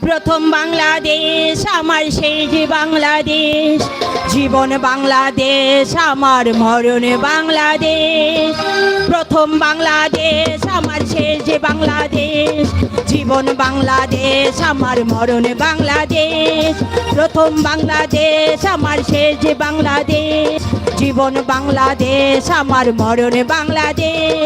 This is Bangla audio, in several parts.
প্রথম বাংলাদেশ, আমার সেই যে বাংলাদেশ। জীবন বাংলাদেশ, আমার মরণ বাংলাদেশ। প্রথম বাংলাদেশ, আমার শেষ যে বাংলাদেশ। জীবন বাংলাদেশ, আমার মরণ বাংলাদেশ। প্রথম বাংলাদেশ, আমার শেষ যে বাংলাদেশ। জীবন বাংলাদেশ, আমার মরণ বাংলাদেশ।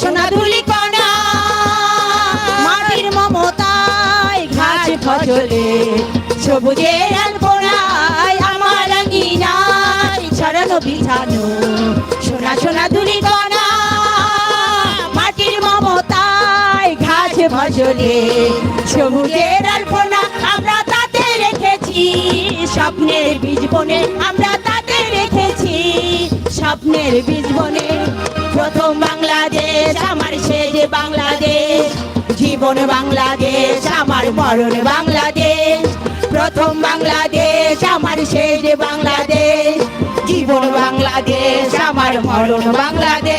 সোনা ধুলি কণা, মাটির মমতায় ঘাস ফজলে, সবুজের আলপনায় আমার আঙিনায় সরানো বিছানো সোনা সোনা ধুলি কণা, মাটির মমতায় ঘাস ফজলে, সবুজের আলপনা আমরা তাতে রেখেছি। স্বপ্নের বীজ বনে আমরা তাতে রেখেছি। স্বপ্নের বীজ বনে প্রথম বাংলাদেশ, আমার শেষ বাংলাদেশ। জীবন বাংলাদেশ, আমার মরণ বাংলাদেশ। প্রথম বাংলাদেশ, আমার শেষ বাংলাদেশ। জীবন বাংলাদেশ, আমার মরণ বাংলাদেশ।